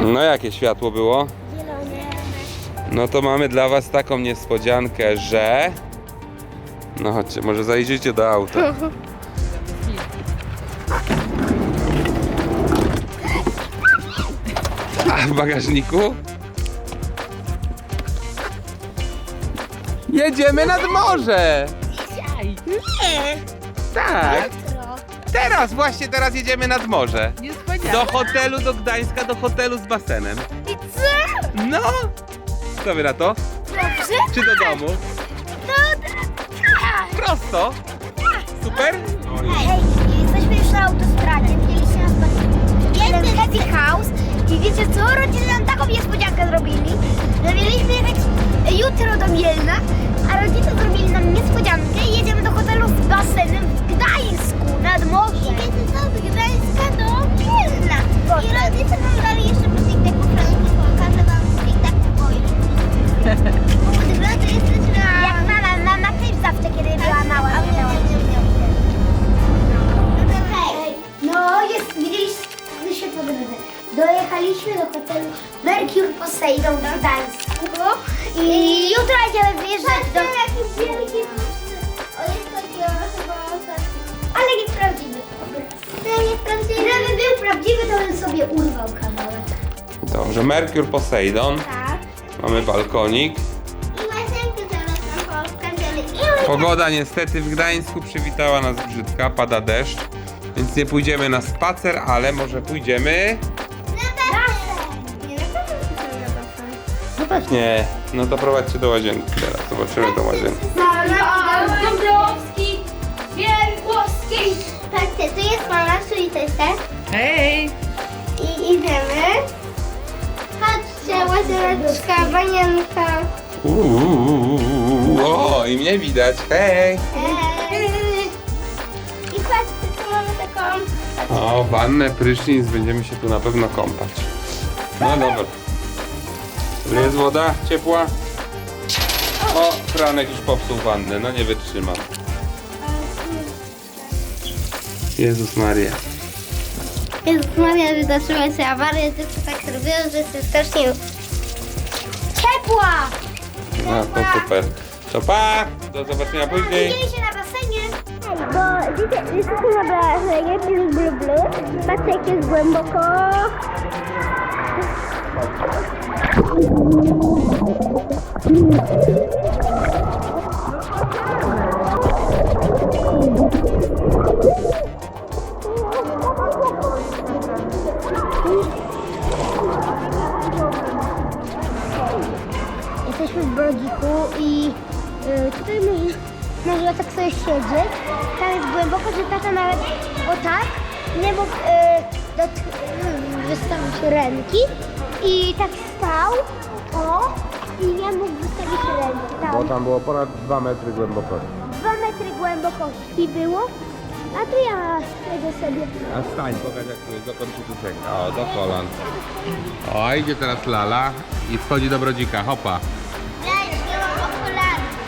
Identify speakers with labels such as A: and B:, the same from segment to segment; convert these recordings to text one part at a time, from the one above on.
A: No jakie światło było?
B: Zielone.
A: No to mamy dla was taką niespodziankę, że... No chodźcie, może zajrzyjcie do auta. A w bagażniku? Jedziemy nad morze!
B: Dzisiaj. Nie.
A: Tak! Teraz, właśnie teraz jedziemy nad morze. Do hotelu do Gdańska, do hotelu z basenem.
B: I co?
A: No! Co wy na to?
B: Dobrze?
A: Czy do domu?
B: No, tak.
A: Prosto! Super?
B: Ej, jesteśmy już na autostradzie, wzięliśmy na jeden happy house i wiecie co? Rodzice nam taką niespodziankę zrobili, że mieliśmy jechać jutro do Mielna, a rodzice zrobili nam niespodziankę i jedziemy do hotelu z basenem w Gdańsku Dojechaliśmy do hotelu Mercure Poseidon w Gdańsku i jutro będziemy wyjeżdżać do... jaki wielki On jest taki Ale nieprawdziwy obraz. nieprawdziwy. Gdyby był prawdziwy, to bym sobie urwał kawałek.
A: Dobrze, Merkur Poseidon.
B: Tak.
A: Mamy balkonik.
B: I łazienkę na Polskę wzięli. I
A: Pogoda niestety w Gdańsku przywitała nas brzydka, pada deszcz. Więc nie pójdziemy na spacer, ale może pójdziemy... pewnie. No to prowadźcie do łazienki teraz, zobaczymy tą łazienkę.
B: Dąbrowski, Wielkowski. Patrzcie, tu jest mama, czyli tete.
C: Hej!
B: I idziemy. Patrzcie, łazieneczka, banianka.
A: Uuu, o, i mnie widać, hej!
B: Eee. I patrzcie, tu mamy taką...
A: O, wannę, prysznic, będziemy się tu na pewno kąpać. No dobra. Tu Jest woda ciepła? O, Franek już popsuł wannę, no nie wytrzymam. Jezus Maria.
B: Jezus Maria, wydarzyła się awaria, tylko tak zrobiło, że się strasznie... Ciepła!
A: No to super. To pa! Do zobaczenia później.
B: Widzieli się na basenie. Bo widzę, jesteśmy na basenie, blu, blu, blu. Patrzcie, jak jest głęboko. Jesteśmy w Brodziku i y, tutaj można tak sobie siedzieć. Tam jest głęboko, że tata nawet o tak nie mógł y, dot, y, wystawić ręki i tak stał o i nie mógł wystawić ręki. Tam
A: tam było ponad 2 metry głębokości.
B: dwa metry głębokości było, a tu ja idę sobie.
A: A stań, pokaż jak tu jest, dokąd ci tu sięga. O, do kolan. O, idzie teraz Lala i wchodzi do brodzika, hopa.
B: Ja nie mam okularów.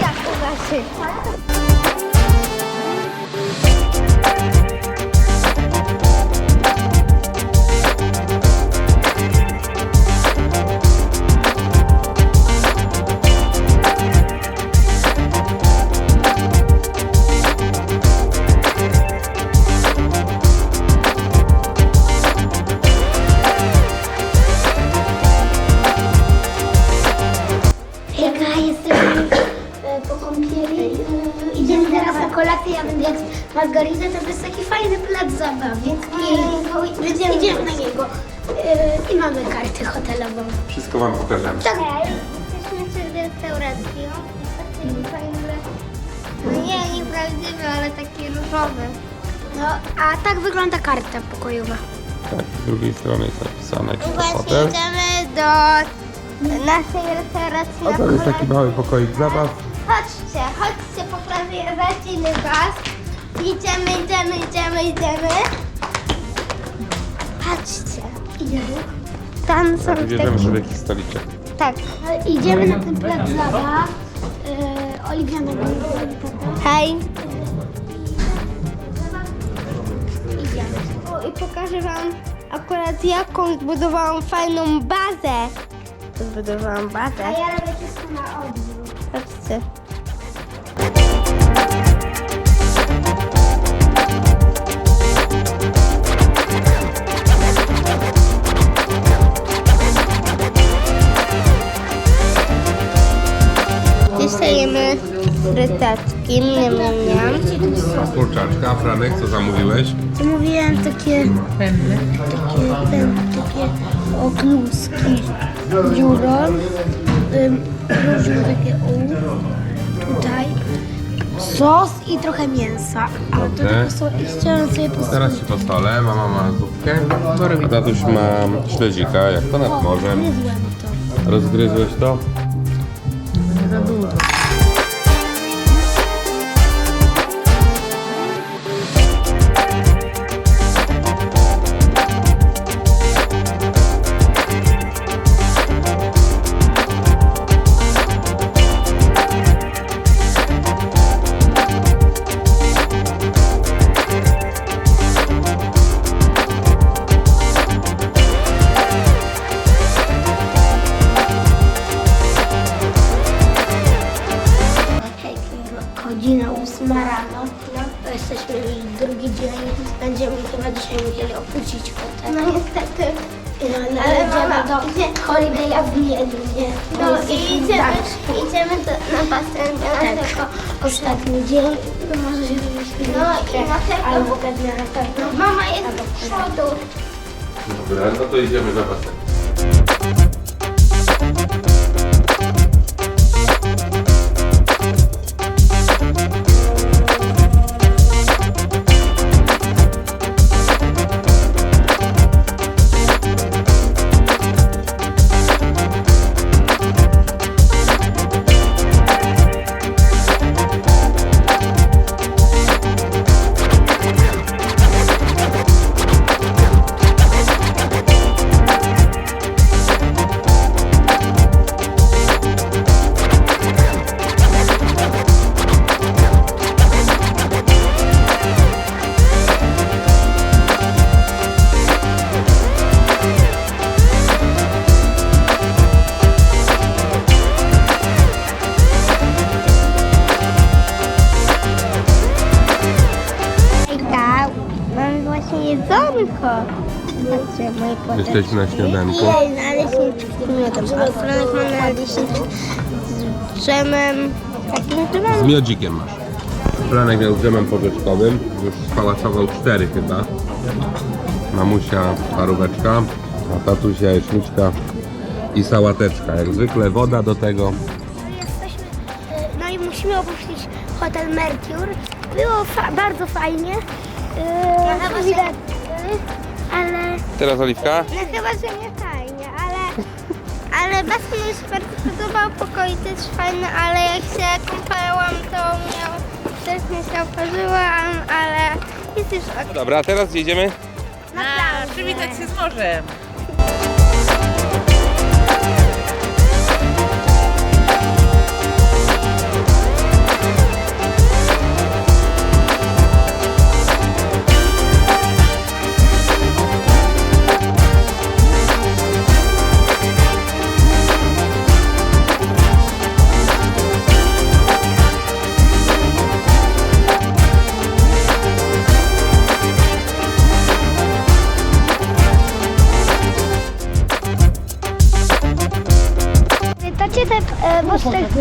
B: Jak uważasz? Jadł margarinę, to jest taki fajny plac zabaw, więc i, idziemy, idziemy na niego. E, I mamy kartę hotelową.
A: Wszystko wam pokażemy.
B: Tak. Jesteśmy przed restauracją. Fajne. No nie, nieprawdziwy, ale taki różowy. No, a tak wygląda karta pokojowa.
A: Tak, z drugiej strony jest napisane jakiś to
B: Właśnie
A: hotel.
B: idziemy do naszej restauracji
A: A
B: na
A: to jest taki mały pokoik zabaw.
B: Chodźcie, chodźcie, pokażę, zacznijmy was. Idziemy, idziemy, idziemy, idziemy. Patrzcie, idziemy. Tam są
A: Bierzemy
B: takie...
A: sobie jakiś stoliczek.
B: Tak, idziemy na ten plac zabaw. Yy, Oliwia na Hej. Idziemy. O, i pokażę wam
C: akurat jaką zbudowałam fajną bazę. Zbudowałam bazę.
B: A ja robię wszystko na odwrót.
C: Fryteczki, miam, miam, miam.
A: Kurczaczka, Franek, co zamówiłeś?
B: Zamówiłem takie
D: Pędy.
B: takie, ten, takie ogluski dziurą. Ym, różne takie o, tutaj. Sos i trochę mięsa. A to
A: Dobrze.
B: tylko so, chciałem sobie posłuchać.
A: Teraz ci posolę, mama ma zupkę, a tatuś ma śledzika, jak to nad morzem. Rozgryzłeś to?
D: Nie za dużo.
B: Ósma rano. No, to jesteśmy już drugi dzień. Będziemy chyba dzisiaj musieli opuścić hotel.
C: No niestety.
B: No, no,
C: Ale
B: ale
C: mama,
B: idziemy do Holiday'a w Wiedniu.
C: No i idziemy,
B: dalej.
C: idziemy do, na basen,
B: Tak.
C: na tylko
B: Ostatni dzień. No, może się wymyślimy.
C: No i na pewno-
B: Albo pewnie na pewno.
C: Mama jest z przodu.
A: Dobra, no to idziemy na basen. Jesteśmy na śniadanku.
C: Jej, naleśniczki z miodem. A Franek ma naleśniczki z dżemem. Takim dżemem.
A: Z miodzikiem masz. Franek miał z dżemem porzeczkowym, już spałacował cztery chyba. Mamusia paróweczka, a tatusia jeczniczka i sałateczka. Jak zwykle woda do tego.
B: No i musimy opuścić hotel Mercure. Było fa- bardzo fajnie. E,
C: chyba
B: widać, ale
A: Teraz Oliwka?
C: No chyba, że nie fajnie, ale... Ale basen mi się bardzo podobał, pokoi też fajny, ale jak się kąpałam, to miał... Też mi się oparzyłam, ale jest już ok.
A: Dobra, a teraz jedziemy?
D: A, przywitać się z morzem.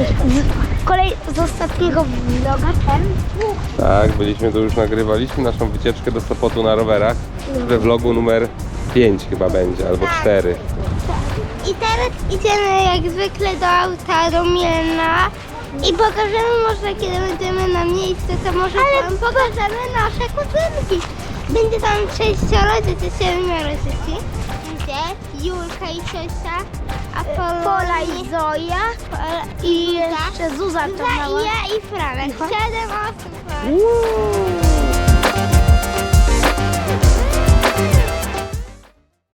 B: Z, kolej z ostatniego vloga, ten?
A: Tak, byliśmy tu już nagrywaliśmy naszą wycieczkę do Sopotu na rowerach. We vlogu numer 5 chyba będzie, albo 4.
C: I teraz idziemy jak zwykle do auta do Mielna i pokażemy może kiedy będziemy na miejscu, to może tam pokażemy nasze kuzynki. Będzie tam sześcioro, dzieci siedmioro dzieci. Będzie Julka i Ciosia, Apolonia,
B: Pola i Zoja
C: Pola
B: i
C: Zuza.
B: jeszcze Zuza to
C: Zuza
B: mała.
C: i ja i Franek. Siedem osób.
A: Uuu.